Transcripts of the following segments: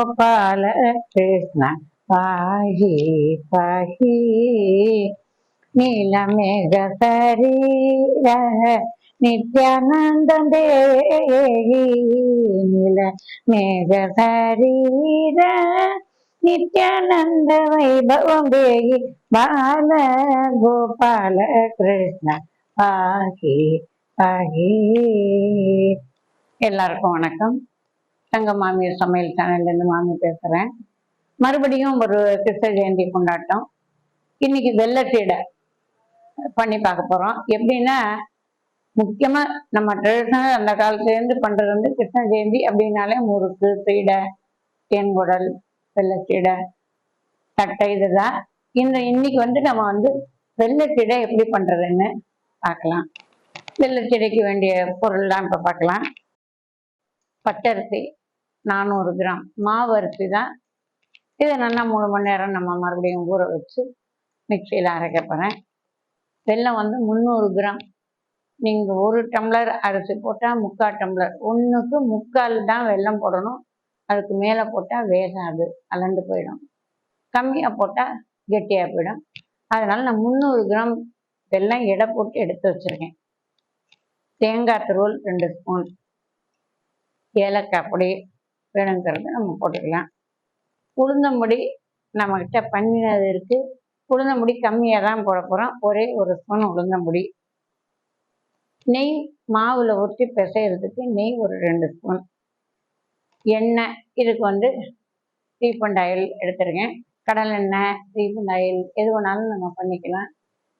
கோபால கிருஷ்ண பாஹி பாஹி நீலமேக சரீர நித்யானந்த தேகி நீல மேக சரீர நித்யானந்த வைபவம் தேகி பால கோபால கிருஷ்ண பாகி பாகி எல்லாருக்கும் வணக்கம் தங்க மாமியார் சமையல் சேனல்லேருந்து மாமி பேசுகிறேன் மறுபடியும் ஒரு கிருஷ்ண ஜெயந்தி கொண்டாட்டம். இன்னைக்கு வெள்ளத்தீடை பண்ணி பார்க்க போகிறோம் எப்படின்னா முக்கியமாக நம்ம ட்ரெடிஷனல் அந்த காலத்துலேருந்து பண்ணுறது வந்து கிருஷ்ண ஜெயந்தி அப்படின்னாலே முறுக்கு சீடை தேன்குடல் வெள்ளச்சீடை தட்டை இதுதான். இந்த இன்னைக்கு வந்து நம்ம வந்து வெள்ளச்சீடை எப்படி பண்ணுறதுன்னு பார்க்கலாம். வெள்ளச்சீடைக்கு வேண்டிய பொருள்லாம் இப்போ பார்க்கலாம். பச்சரிசி நானூறு கிராம். மாவு அரிசி தான் இதை நல்லா மூணு மணி நேரம் நம்ம மறுபடியும் ஊற வச்சு மிக்சியில் அரைக்க போகிறேன் வெல்லம் வந்து முந்நூறு கிராம். நீங்கள் ஒரு டம்ளர் அரிசி போட்டால் முக்கால் டம்ளர். ஒன்றுக்கு முக்கால் தான் வெல்லம் போடணும். அதுக்கு மேலே போட்டால் வேகாது. அலண்டு போயிடும். கம்மியாக போட்டால் கெட்டியாக போயிடும். அதனால் நான் முந்நூறு கிராம் வெல்லம் எடை போட்டு எடுத்து வச்சுருக்கேன். தேங்காய் துருவல் ரெண்டு ஸ்பூன். ஏலக்காய் பொடி. வேணுங்கிறத நம்ம போட்டுக்கலாம். உளுந்தம்பொடி நம்மக்கிட்ட பண்ணினது இருக்குது உளுந்தம்பொடி கம்மியாக தான் போட போகிறோம் ஒரே ஒரு ஸ்பூன் உளுந்தம்பொடி நெய் மாவில் ஊற்றி பிசைகிறதுக்கு நெய் ஒரு ரெண்டு ஸ்பூன். எண்ணெய் இதுக்கு வந்து ரீஃபண்ட் ஆயில் எடுத்துருக்கேன். கடல் எண்ணெய் ரீஃபண்ட் ஆயில் எது வேணாலும் நம்ம பண்ணிக்கலாம்.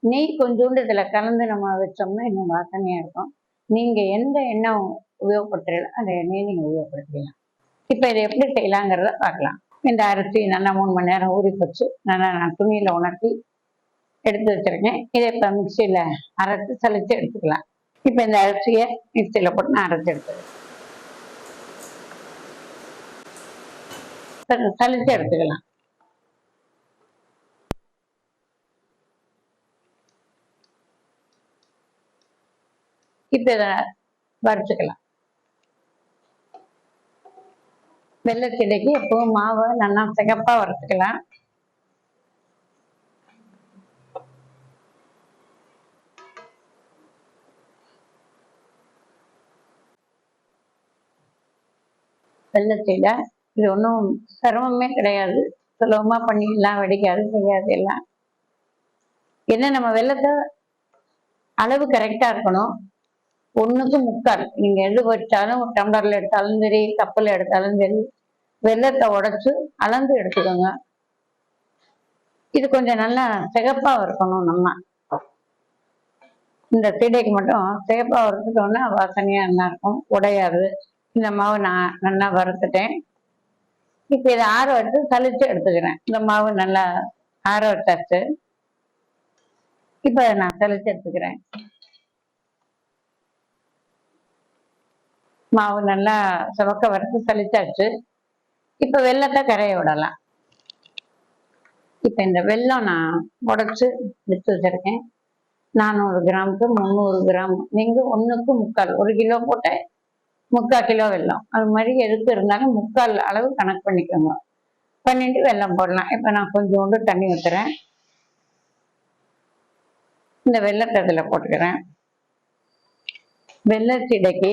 நெய் கொஞ்சோண்டு இதில் கலந்து நம்ம வச்சோம்னா இன்னும் வாசனையாக இருக்கும். நீங்கள் எந்த எண்ணெய் உபயோகப்படுத்துறீங்களோ அந்த எண்ணெயை நீங்கள் உபயோகப்படுத்திக்கலாம். இப்போ இதை எப்படி செய்யலாங்கிறத பார்க்கலாம். இந்த அரிசி நல்லா மூணு மணி நேரம் ஊறி போச்சு நல்லா நான் துணியில் உணர்த்தி எடுத்து வச்சுருக்கேன். இதை இப்போ மிக்சியில் அரைச்சி சளிச்சு எடுத்துக்கலாம். இப்போ இந்த அரிசியை மிக்சியில் போட்டு நான் அரைச்சி எடுத்துக்கிறேன். சளிச்சு எடுத்துக்கலாம். இப்போ இதை வறுத்துக்கலாம். வெள்ளச்செடிக்கு எப்பவும் மாவை நல்லா சிகப்பா வறுத்துக்கலாம். வெள்ளத்தில இது ஒன்றும் சிரமமே கிடையாது. சுலபமாக பண்ணிடலாம் வெடிக்காது செய்யாது எல்லாம். என்ன நம்ம வெள்ளத்தை அளவு கரெக்டாக இருக்கணும். ஒண்ணுக்கு முக்கால். நீங்க எது வச்சாலும் டம்ளர்ல எடுத்தாலும் சரி கப்பல் எடுத்தாலும் சரி வெள்ளத்தை உடைச்சு அளந்து எடுத்துக்கோங்க. இது கொஞ்சம் நல்லா சிகப்பா இருக்கணும் நம்ம. இந்த சீடைக்கு மட்டும் சிகப்பா வறுத்துட்டோம்னா வாசனையா நல்லா இருக்கும் உடையாது. இந்த மாவு நான் நல்லா வறுத்துட்டேன். இப்போ இதை ஆற வச்சு சலிச்சு எடுத்துக்கிறேன். இந்த மாவு நல்லா ஆற வச்சாச்சு. இப்போ நான் சலிச்சு எடுத்துக்கிறேன். மாவு நல்லா சிவக்க வறுத்து சளிச்சாச்சு. இப்போ வெள்ளத்தை கரைய விடலாம். இப்போ இந்த வெல்லம் நான் உடச்சி எடுத்து வச்சிருக்கேன். நானூறு கிராமுக்கு முந்நூறு கிராம். நீங்கள் ஒன்றுக்கு முக்கால் ஒரு கிலோ போட்ட முக்கால் கிலோ வெல்லம். அது மாதிரி எதுக்கு இருந்தாலும் முக்கால் அளவு கணக்கு பண்ணிக்கோங்க. பண்ணிட்டு வெல்லம் போடலாம். இப்போ நான் கொஞ்சோண்டு தண்ணி ஊற்றுறேன் இந்த வெள்ளத்தை இதில் போட்டுக்கிறேன். வெள்ளச்சீடைக்கு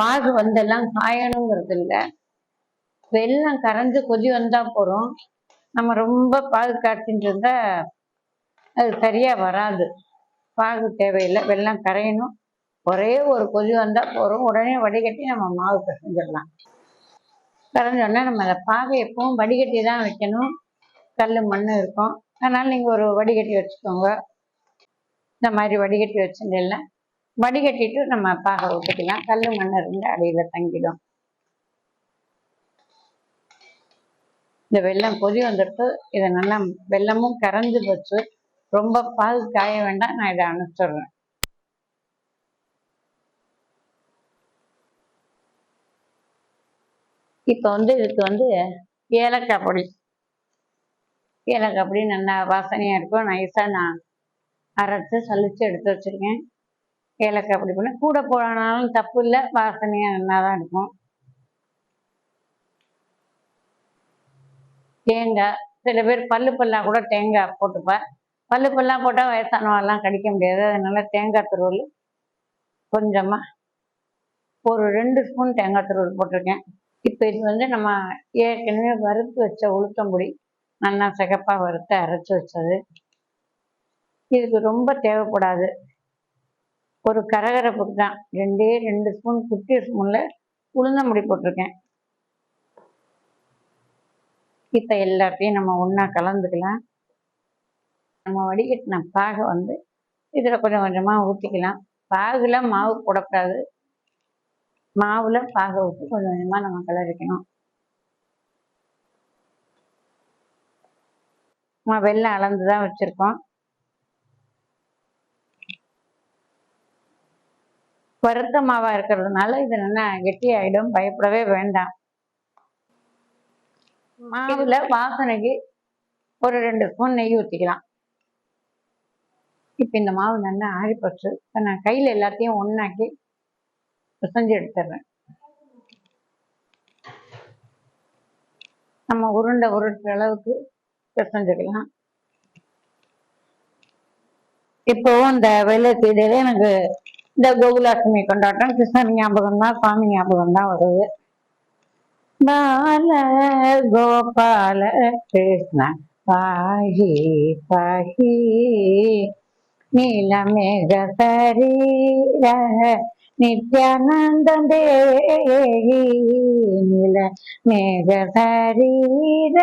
பாகு வந்தெல்லாம் காயணுங்கிறது இல்லை. வெள்ளம் கரைஞ்சு கொதி வந்தா போறோம். நம்ம ரொம்ப பாகு காய்ச்சிட்டு இருந்தா அது சரியா வராது. பாகு தேவையில்லை வெள்ளம் கரையணும். ஒரே ஒரு கொதி வந்தா போறோம். உடனே வடிகட்டி நம்ம மாவு பிசைஞ்சிடலாம். கரைஞ்சோடனே நம்ம அந்த பாகை எப்பவும் வடிகட்டி தான் வைக்கணும். கல் மண் இருக்கும். அதனால நீங்க ஒரு வடிகட்டி வச்சுக்கோங்க. இந்த மாதிரி வடிகட்டி வச்சுட்டேன் வடிகட்டிட்டு நம்ம பாக ஊற்றிக்கலாம் கல் மண் இருந்து அடியில் தங்கிடும். இந்த வெள்ளம் கொதி வந்துட்டு இதை நல்லா வெள்ளமும் கரைஞ்சு போச்சு ரொம்ப பால் காய வேண்டாம். நான் இதை அனுப்பிச்சிடுறேன் இப்போ வந்து இதுக்கு வந்து ஏலக்காய் பொடி. ஏலக்காய் பொடி நல்லா வாசனையாக இருக்கும். நைஸாக நான் அரைச்சு சலிச்சு எடுத்து வச்சிருக்கேன். ஏலக்காய் அப்படி பண்ண கூட போனாலும் தப்பு இல்லை வாசனையாக நல்லா தான் இருக்கும். தேங்காய் சில பேர் பல்லு பல்லா கூட தேங்காய் போட்டுப்பேன் பல்லு பல்லாம் போட்டால் வயசானவெல்லாம் கடிக்க முடியாது. அதனால தேங்காய் துருவல் கொஞ்சமாக ஒரு ரெண்டு ஸ்பூன் தேங்காய் துருவல் போட்டிருக்கேன். இப்போ இது வந்து நம்ம ஏற்கனவே வறுத்து வச்ச உளுத்தம்பொடி நல்லா சிகப்பாக வறுத்து அரைச்சி வச்சது. இதுக்கு ரொம்ப தேவைப்படாது. ஒரு கரகரப்புக்கு தான். ரெண்டே ரெண்டு ஸ்பூன் குட்டி ஸ்பூனில் உளுந்தம்பொடி போட்டிருக்கேன். இப்போ எல்லாத்தையும் நம்ம ஒன்றா கலந்துக்கலாம். நம்ம வடிகட்டின பாகை வந்து இதில் கொஞ்சம் கொஞ்சமாக ஊற்றிக்கலாம் பாகுல மாவு போடக்கூடாது. மாவில் பாகை ஊற்றி கொஞ்சம் கொஞ்சமாக நம்ம கலரிக்கணும். நம்ம வெள்ளம் அளந்து தான் வச்சுருக்கோம். வறுத்த மாவா இருக்கிறதுனால இது நல்லா கெட்டியாயிடும். பயப்படவே வேண்டாம். மாவுல வாசனைக்கு ஒரு ரெண்டு ஸ்பூன் நெய் ஊற்றிக்கலாம் இப்போ இந்த மாவு நல்லா ஆறிப்போச்சு. இப்போ நான் கையில் எல்லாத்தையும் ஒன்றாக்கி பிசைஞ்சு எடுத்துடுறேன் நம்ம உருண்டை உருட்டுற அளவுக்கு பிசைஞ்சுக்கலாம். இப்போ இந்த வெள்ளை சீடையில எனக்கு இந்த கோகுலாஷ்டமி கொண்டாட்டம் கிருஷ்ணன் ஞாபகம் தான் சுவாமி ஞாபகம் தான் வருது. பால கோபால கிருஷ்ண பாஹி பாஹி நீலமேக சரீர நித்யானந்த தேகி நில மேக சரீர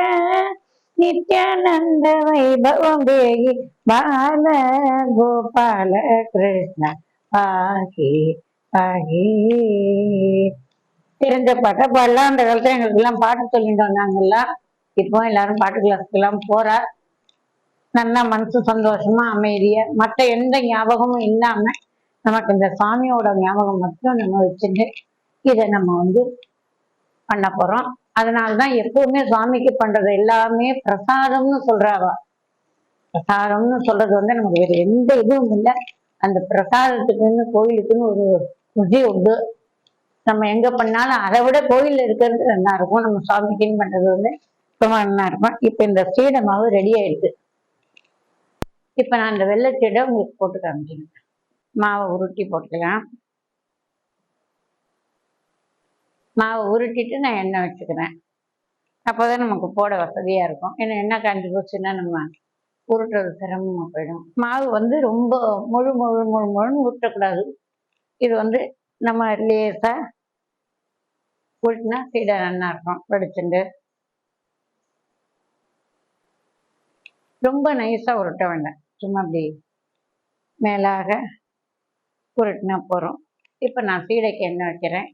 நித்யானந்த வைபவம் தேகி பால கோபால கிருஷ்ண பாகி பாகி. தெரிஞ்ச பாட்டை பாடலாம். அந்த காலத்துல எங்களுக்கு எல்லாம் பாட்டு சொல்லிட்டு வந்தாங்கல்ல. இப்போ எல்லாரும் பாட்டு கிளாஸ்க்கு எல்லாம் போறா நல்லா மனசு சந்தோஷமா அமைதியா மற்ற எந்த ஞாபகமும் இல்லாம நமக்கு இந்த சாமியோட ஞாபகம் மட்டும் நம்ம வச்சுட்டு இதை நம்ம வந்து பண்ண போறோம். அதனாலதான் எப்பவுமே சுவாமிக்கு பண்றது எல்லாமே பிரசாதம்னு சொல்றாவா. பிரசாதம்னு சொல்றது வந்து நமக்கு வேற எந்த இதுவும் இல்லை. அந்த பிரசாதத்துக்குன்னு கோயிலுக்குன்னு ஒரு ருசி உண்டு. நம்ம எங்க பண்ணாலும் அதை விட கோயில்ல இருக்கிறது நல்லா இருக்கும். நம்ம சுவாமிக்குன்னு பண்றது வந்து ரொம்ப நல்லா இருக்கும். இப்ப இந்த சீடை மாவு ரெடி ஆயிடுச்சு இப்ப நான் இந்த வெள்ளச்சீடை உங்களுக்கு போட்டு காமிக்கிறேன். மாவை உருட்டி போட்டுக்கலாம். மாவை உருட்டிட்டு நான் எண்ணெய் வச்சுக்கிறேன். அப்போதான் நமக்கு போட வசதியா இருக்கும். ஏன்னா எண்ணெய் காஞ்சி போச்சுன்னா நம்ம உருட்டுறது சிரமமாக போயிடும். மாவு வந்து ரொம்ப முழு முழு முழு முழுன்னு உருட்டக்கூடாது இது வந்து நம்ம லேசாக உருட்டினா சீடை நல்லா இருக்கும் வெடிச்சுண்டு. ரொம்ப நைஸாக உருட்ட வேண்டாம். சும்மா அப்படி மேலாக உருட்டினா போகிறோம் இப்போ நான் சீடைக்கு எண்ணெய் வைக்கிறேன்.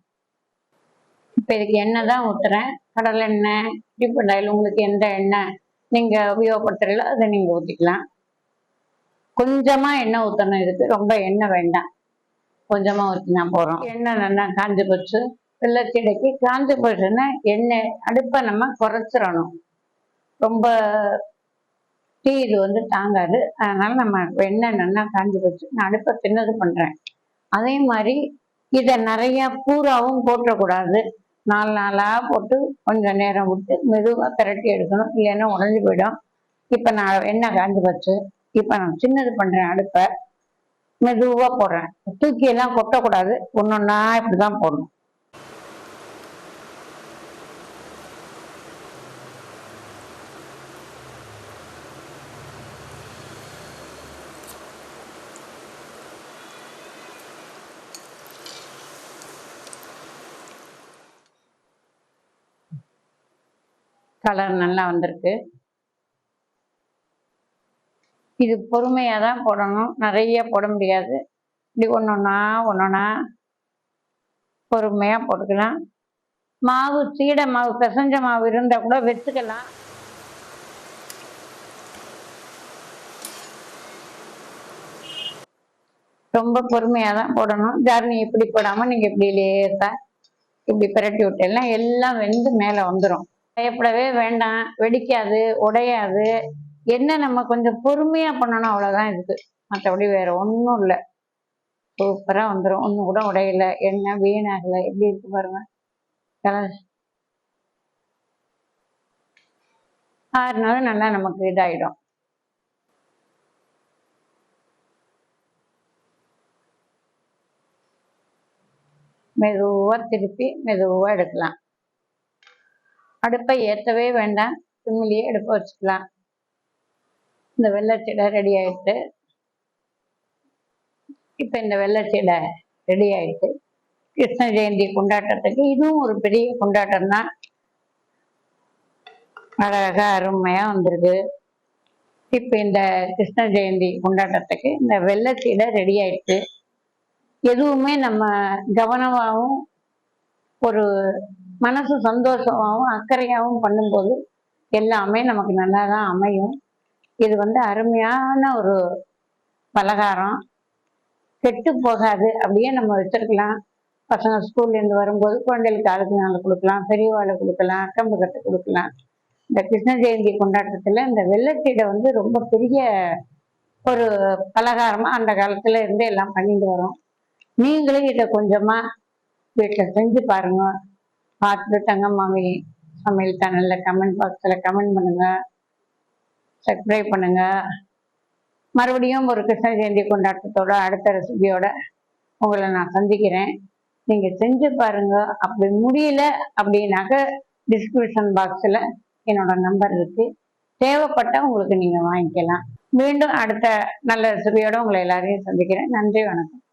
இப்போ இதுக்கு எண்ணெய் தான் ஊற்றுறேன் கடலெண்ணெய் டிப்பன் ஆயில் உங்களுக்கு எந்த எண்ணெய் நீங்கள் உபயோகப்படுத்துறீங்களோ அதை நீங்கள் ஊற்றிக்கலாம் கொஞ்சமாக எண்ணெய் ஊற்றணும் இதுக்கு ரொம்ப எண்ணெய் வேண்டாம். கொஞ்சமாக ஊற்றினா போகிறோம் எண்ணெய் நல்லா காஞ்சி போச்சு. வெள்ளச்சீடைக்கு காஞ்சி போயிட்டுன்னா எண்ணெய் அடுப்பை நம்ம குறைச்சிடணும். ரொம்ப டீ இது வந்து தாங்காது. அதனால நம்ம எண்ணெய் நல்லா காஞ்சி போச்சு. நான் அடுப்பை தின்னது பண்ணுறேன் அதே மாதிரி இதை நிறைய பூராவும் போட்டக்கூடாது. நாலு நாளாக போட்டு கொஞ்சம் நேரம் விட்டு மெதுவாக திரட்டி எடுக்கணும். இல்லைன்னா உடஞ்சி போயிடும். இப்போ நான் எண்ணெய் காஞ்சி போச்சு? இப்போ நான் சின்னது பண்ணுறேன் அடுப்பை. மெதுவாக போடுறேன். தூக்கி எல்லாம் கொட்டக்கூடாது. ஒன்று ஒன்றா இப்படி தான் போடணும். கலர் நல்லா வந்திருக்கு. இது பொறுமையாக தான் போடணும். நிறைய போட முடியாது. இப்படி ஒன்று ஒன்றா ஒன்று ஒன்றா பொறுமையாக போட்டுக்கலாம். மாவு சீடை மாவு பிசைஞ்ச மாவு இருந்தால் கூட வச்சுக்கலாம். ரொம்ப பொறுமையாக தான் போடணும். ஜார்னி இப்படி போடாமல் நீங்கள் இப்படி லேசாக இப்படி பிரட்டி விட்டேன்னா எல்லாம் வெந்து மேலே வந்துடும் பயப்படவே வேண்டாம். வெடிக்காது உடையாது. என்ன நம்ம கொஞ்சம் பொறுமையா பண்ணணும் அவ்வளவுதான் இதுக்கு. மற்றபடி வேற ஒன்றும் இல்லை. சூப்பரா வந்துடும் ஒன்றும் கூட உடையல. என்ன வீணாகல. எப்படி இருக்கு பாருங்க. கலர். ஆறுனாலும் நல்லா நமக்கு இதாயிடும். மெதுவா திருப்பி மெதுவா எடுக்கலாம். அடுப்பை ஏற்றவே வேண்டாம். சிம்மிலேயே அடுப்பை வச்சுக்கலாம். இந்த வெள்ளச்சீடை ரெடி ஆயிட்டு. இப்போ இந்த வெள்ளச்சீடை ரெடி ஆயிட்டு கிருஷ்ண ஜெயந்தி கொண்டாட்டத்துக்கு இதுவும் ஒரு பெரிய கொண்டாட்டம் தான் அழகாக அருமையாக வந்திருக்கு. இப்போ இந்த கிருஷ்ண ஜெயந்தி கொண்டாட்டத்துக்கு இந்த வெள்ளச்சீடை ரெடி ஆயிடுச்சு. எதுவுமே நம்ம கவனமாகவும் ஒரு மனசு சந்தோஷமாகவும் அக்கறையாகவும் பண்ணும்போது எல்லாமே நமக்கு நல்லா தான் அமையும். இது வந்து அருமையான ஒரு பலகாரம். கெட்டு போகாது. அப்படியே நம்ம வச்சிருக்கலாம். பசங்க ஸ்கூல்லேருந்து வரும்போது குழந்தைகளுக்கு ஆளுக்கு நாள் கொடுக்கலாம். பெரியவாளை கொடுக்கலாம். அக்கம்பு கட்டு கொடுக்கலாம். இந்த கிருஷ்ண ஜெயந்தி கொண்டாட்டத்தில் இந்த வெள்ளச்சீடை வந்து ரொம்ப பெரிய ஒரு பலகாரமாக அந்த காலத்தில் இருந்து எல்லாம் பண்ணிட்டு வரோம். நீங்களும் இதை கொஞ்சமாக வீட்டில் செஞ்சு பாருங்கள் பார்த்துட்டு தங்கம்மாவி சமையல் சேனலில் கமெண்ட் பாக்ஸில் கமெண்ட் பண்ணுங்க. சப்ஸ்கிரைப் பண்ணுங்க. மறுபடியும் ஒரு கிருஷ்ண ஜெயந்தி கொண்டாட்டத்தோட அடுத்த ரெசிபியோட உங்களை நான் சந்திக்கிறேன். நீங்கள் செஞ்சு பாருங்க. அப்படி முடியல அப்படின்னாக்க டிஸ்கிரிப்ஷன் பாக்ஸில் என்னோட நம்பர் இருக்கு. தேவைப்பட்ட உங்களுக்கு நீங்கள் வாங்கிக்கலாம். மீண்டும் அடுத்த நல்ல ரெசிபியோட உங்களை எல்லாரையும் சந்திக்கிறேன். நன்றி வணக்கம்.